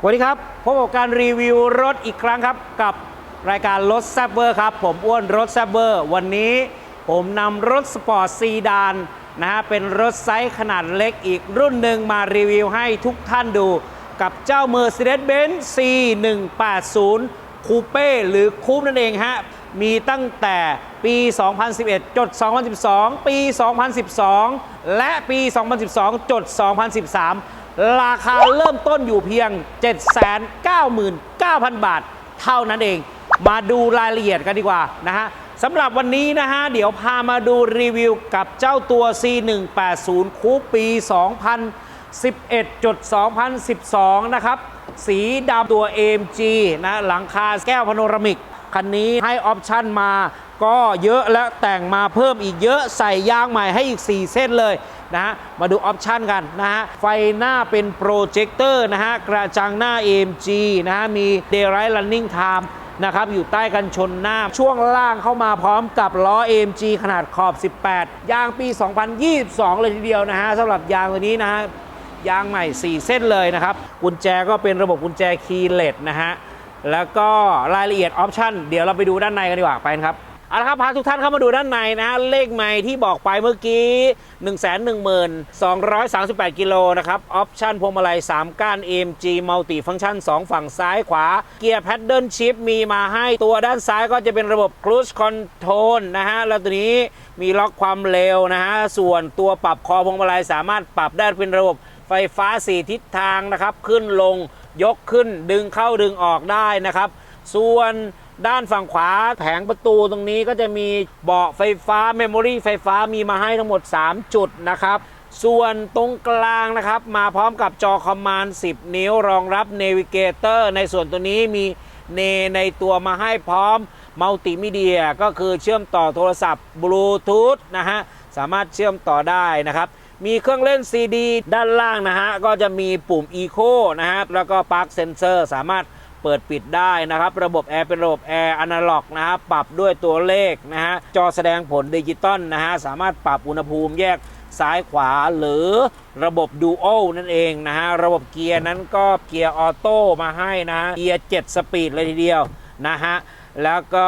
สวัสดีครับพบกับการรีวิวรถอีกครั้งครับ กับรายการรถแซบเวอร์ครับ ผมอ้วนรถแซบเวอร์วันนี้ผมนำรถสปอร์ตซีดานนะฮะเป็นรถไซส์ขนาดเล็กอีกรุ่นหนึ่งมารีวิวให้ทุกท่านดูกับเจ้า Mercedes-Benz C180 คูเป้หรือคูปนั่นเองฮะ มีตั้งแต่ปี 2011 จด 2012 ปี 2012 และปี 2012 จด 2013 ราคาเริ่มต้นอยู่เพียง 799,000 บาท เท่านั้นเอง มาดูรายละเอียดกันดีกว่านะฮะสำหรับวันนี้นะฮะ เดี๋ยวพามาดูรีวิวกับเจ้าตัว C180 คูปปี2011จด2012 นะครับ สีดำตัว AMG นะหลังคาแก้วพาโนรามิก คันนี้ให้ออปชั่นมาก็เยอะและแต่งมาเพิ่มอีกเยอะใส่ยางใหม่ให้อีก 4 เส้นเลย นะฮะมาดูออปชันกันนะฮะไฟหน้าเป็นโปรเจคเตอร์นะฮะกระจังหน้า AMG นะฮะมี Daylight Running Time นะครับอยู่ใต้กันชนหน้าช่วงล่างเข้ามาพร้อมกับล้อ AMG ขนาดขอบ 18 ยางปี 2022 เลยทีเดียวนะฮะสำหรับยางตัวนี้นะฮะยางใหม่ 4 เส้นเลยนะครับ กุญแจก็เป็นระบบกุญแจคีย์เลสนะฮะแล้วก็รายละเอียดออปชั่นเดี๋ยวเราไปดูด้านในกันดีกว่าไปครับ เอาละครับพาทุกท่านเข้ามาดูด้านในนะฮะเลขใหม่ที่บอกไปเมื่อกี้ 11238 กิโลนะครับออปชั่นพวงมาลัย 3 ก้าน AMG Multi Function 2ฝั่งซ้ายขวา เกียร์ Paddle Shift มีมาให้ตัวด้านซ้ายก็จะเป็นระบบ Cruise Control นะฮะ แล้วตัวนี้มีล็อกความเร็วนะฮะ ส่วนตัวปรับคอพวงมาลัยสามารถปรับได้เป็นระบบไฟฟ้า 4 ทิศทางนะครับ ขึ้นลงยกขึ้นดึงเข้าดึงออกได้นะครับ ส่วน ด้านฝั่งขวาแผงประตูตรงนี้ก็จะมีเบาะไฟฟ้าเมมโมรี่ไฟฟ้ามีมาให้ทั้งหมด 3 จุดนะครับ ส่วนตรงกลางนะครับ มาพร้อมกับจอคอมมานด์10 นิ้ว รองรับเนวิเกเตอร์ในส่วนตัวนี้มีเนในตัวมาให้พร้อมมัลติมีเดียก็คือเชื่อมต่อโทรศัพท์บลูทูธนะฮะ สามารถเชื่อมต่อได้นะครับมีเครื่องเล่น CD ด้านล่างนะฮะ ก็จะมีปุ่ม Eco นะฮะ แล้วก็ Park Sensor สามารถ เปิดปิดได้นะครับ ระบบแอร์เป็นระบบแอร์อนาล็อกนะฮะปรับด้วยตัวเลขนะฮะจอแสดงผลดิจิตอลนะฮะสามารถปรับอุณหภูมิแยกซ้ายขวาหรือระบบ Dual นั่นเองนะฮะระบบเกียร์นั้นก็เกียร์ออโต้มาให้นะฮะเกียร์ 7 สปีดเลยทีเดียวนะฮะแล้วก็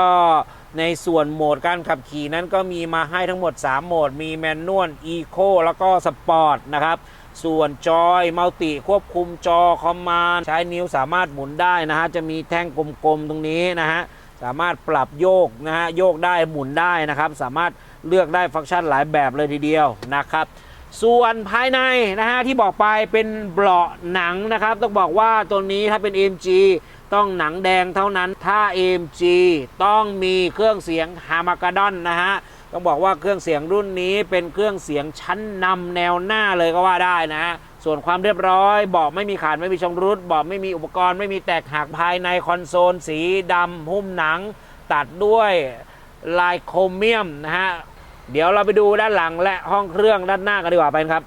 ในส่วนโหมดการขับขี่นั้นก็มีมาให้ทั้งหมด 3 โหมด มีแมนนวลอีโคแล้วก็สปอร์ตนะครับ ส่วนจอยมัลติควบคุมจอคอมมานใช้นิ้วสามารถหมุนได้นะฮะ จะมีแท่งกลมๆตรงนี้นะฮะ สามารถปรับโยกนะฮะ โยกได้หมุนได้นะครับ สามารถเลือกได้ฟังก์ชันหลายแบบเลยทีเดียวนะครับ ส่วนภายในนะฮะที่บอกไปเป็นเบาะหนังนะครับ ต้องบอกว่าตัวนี้ถ้าเป็น AMG ต้องหนังแดงเท่านั้น ถ้า AMG ต้องมีเครื่องเสียงฮามากาดอนนะฮะ ต้องบอกว่าเครื่องเสียงรุ่นนี้เป็นเครื่องเสียงชั้นนำแนวหน้าเลยก็ว่าได้นะฮะส่วนความเรียบร้อยบาะไม่มีขาดไม่มีชำรุดบาะไม่มีอุปกรณ์ไม่มีแตกหักภายในคอนโซลสีดำหุ้มหนัง ตัดด้วยลายโครเมียมนะฮะ เดี๋ยวเราไปดูด้านหลังและห้องเครื่องด้านหน้ากันดีกว่าไปครับ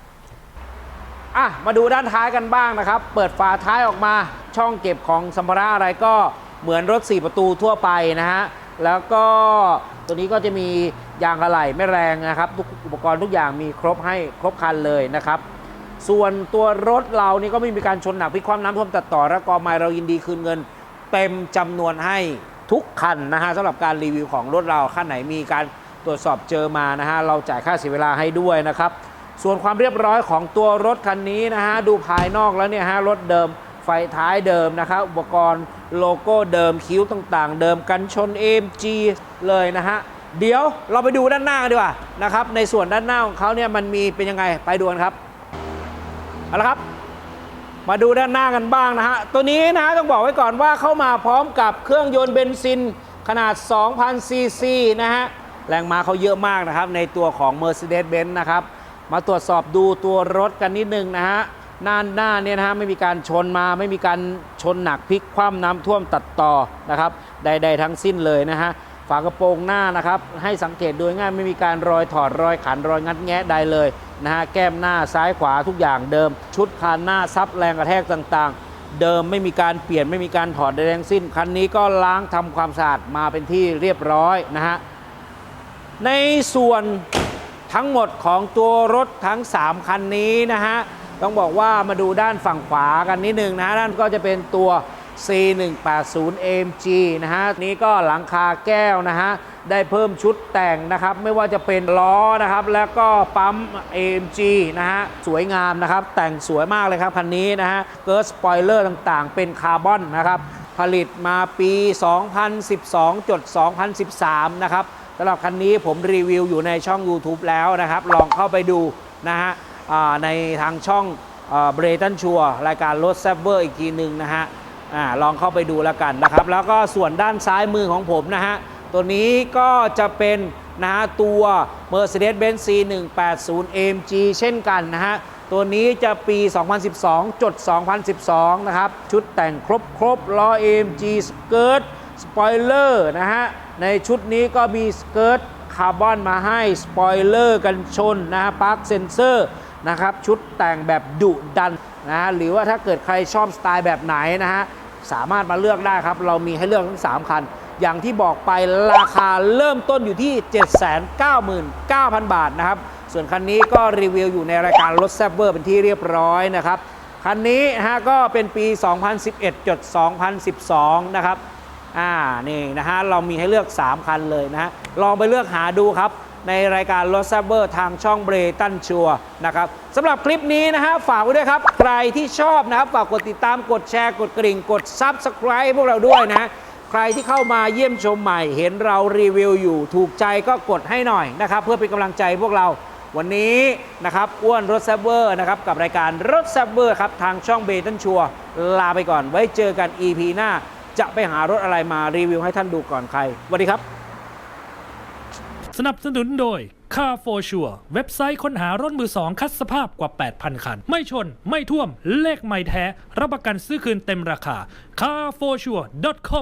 อะมาดูด้านท้ายกันบ้างนะครับ เปิดฝาท้ายออกมาช่องเก็บของสัมภาระอะไรก็เหมือนรถ 4 ประตูทั่วไปนะฮะแล้วก็ตัวนี้ก็จะมียางอะไหล่ไม่แรงนะครับ ทุกอุปกรณ์ทุกอย่างมีครบให้ครบคันเลยนะครับ ส่วนตัวรถเรานี่ก็ไม่มีการชนหนักพิคว่ำน้ำท่วมตัดต่อและกอไมเรายินดีคืนเงิน เต็มจำนวนให้ทุกคันนะฮะสำหรับการรีวิวของรถเราคันไหนมีการตรวจสอบเจอมานะฮะเราจ่ายค่าเสียเวลาให้ด้วยนะครับ ส่วนความเรียบร้อยของตัวรถคันนี้นะฮะ ดูภายนอกแล้วเนี่ยฮะ รถเดิมไฟท้ายเดิมนะครับ อุปกรณ์โลโก้เดิมคิ้วต่างๆ เดิมกันชน AMG เลยนะฮะ เดี๋ยวเราไปดูด้านหน้ากันดีกว่านะครับ ในส่วนด้านหน้าของเขาเนี่ยมันมีเป็นยังไงไปดูกันครับเอาละครับ มาดูด้านหน้ากันบ้างนะฮะ ตัวนี้นะต้องบอกไว้ก่อนว่าเข้ามาพร้อมกับเครื่องยนต์เบนซินขนาด 2,000ซีซีนะฮะ แรงม้าเขาเยอะมากนะครับในตัวของ Mercedes-Benz นะครับ มาตรวจสอบดูตัวรถกันนิดนึงนะฮะหน้าหน้าเนี่ยนะฮะไม่มีการชนมาไม่มีการชนหนักพลิกคว่ำน้ำท่วมตัดต่อนะครับใดๆทั้งสิ้นเลยนะฮะฝากระโปรงหน้านะครับให้สังเกตโดยง่ายไม่มีการรอยถอดรอยขันรอยงัดแงะใดเลยนะฮะแก้มหน้าซ้ายขวาทุกอย่างเดิม ชุดคานหน้าซับแรงกระแทกต่างๆ เดิมไม่มีการเปลี่ยนไม่มีการถอดใดๆทั้งสิ้นคันนี้ก็ล้างทำความสะอาดมาเป็นที่เรียบร้อยนะฮะในส่วน ทั้งหมดของตัวรถทั้ง 3 คันนี้นะฮะ ต้องบอกว่ามาดูด้านฝั่งขวากันนิดนึงนะฮะด้านก็จะเป็นตัว C180 AMG นะฮะ นี้ก็หลังคาแก้วนะฮะ ได้เพิ่มชุดแต่งนะครับ ไม่ว่าจะเป็นล้อนะครับ แล้วก็ปั๊ม AMG นะฮะ สวยงามนะครับ แต่งสวยมากเลยครับ คันนี้นะฮะ เกิร์สสปอยเลอร์ต่างๆ เป็นคาร์บอนนะครับ ผลิตมาปี 2012 จด 2013 นะครับ สำหรับคันนี้ผมรีวิวอยู่ในช่อง YouTube แล้วนะครับ ลองเข้าไปดูนะฮะในทางช่องเบรตันชัวรายการรถแซบเวอร์อีกทีหนึ่งนะฮะอลองเข้าไปดูแล้วกันนะครับ แล้วก็ส่วนด้านซ้ายมือของผมนะฮะ ตัวนี้ก็จะเป็นนะฮะตัว Mercedes-Benz C180 AMG เช่นกันนะฮะ ตัวนี้จะปี 2012 จด 2012 นะครับ ชุดแต่งครบครบล้อ AMG สเกิร์ตสปอยเลอร์นะฮะ ในชุดนี้ก็มีสเกิร์ตคาร์บอนมาให้ สปอยเลอร์กันชนนะฮะปาร์คเซนเซอร์นะครับชุดแต่งแบบดุดันนะฮะหรือว่าถ้าเกิดใครชอบสไตล์แบบไหนนะฮะสามารถมาเลือกได้ครับ เรามีให้เลือกทั้ง 3 คัน อย่างที่บอกไปราคาเริ่มต้นอยู่ที่ 799,000 บาทนะครับ ส่วนคันนี้ก็รีวิวอยู่ในรายการรถแซบเวอร์เป็นที่เรียบร้อยนะครับ คันนี้นะฮะก็เป็นปี 2011จด2012 นะครับ อ่านี่นะฮะเรามีให้เลือก 3 คันเลยนะฮะลองไปเลือกหาดูครับ ในรายการรถแซบเบอร์ทางช่องเบรตันชัวนะครับสำหรับคลิปนี้นะฮะฝากไว้ด้วยครับ ใครที่ชอบนะครับ ฝากกดติดตามกดแชร์กดกริ่ง กด Subscribe พวกเราด้วยนะใครที่เข้ามาเยี่ยมชมใหม่ เห็นเรารีวิวอยู่ถูกใจก็กดให้หน่อยนะครับ เพื่อเป็นกำลังใจพวกเราวันนี้นะครับอ้วนรถแซบเวอร์นะครับกับรายการรถแซบเวอร์ครับทางช่องเบตันชัวลาไปก่อนไว้เจอกัน EP หน้า จะไปหารถอะไรมารีวิวให้ท่านดูก่อนใครสวัสดีครับ สนับสนุนโดย Car for Sure เว็บไซต์ค้นหารถมือสองคัดสภาพกว่า 8,000 คัน ไม่ชน ไม่ท่วม เลขไม่แท้ รับประกันซื้อคืนเต็มราคา carforsure.com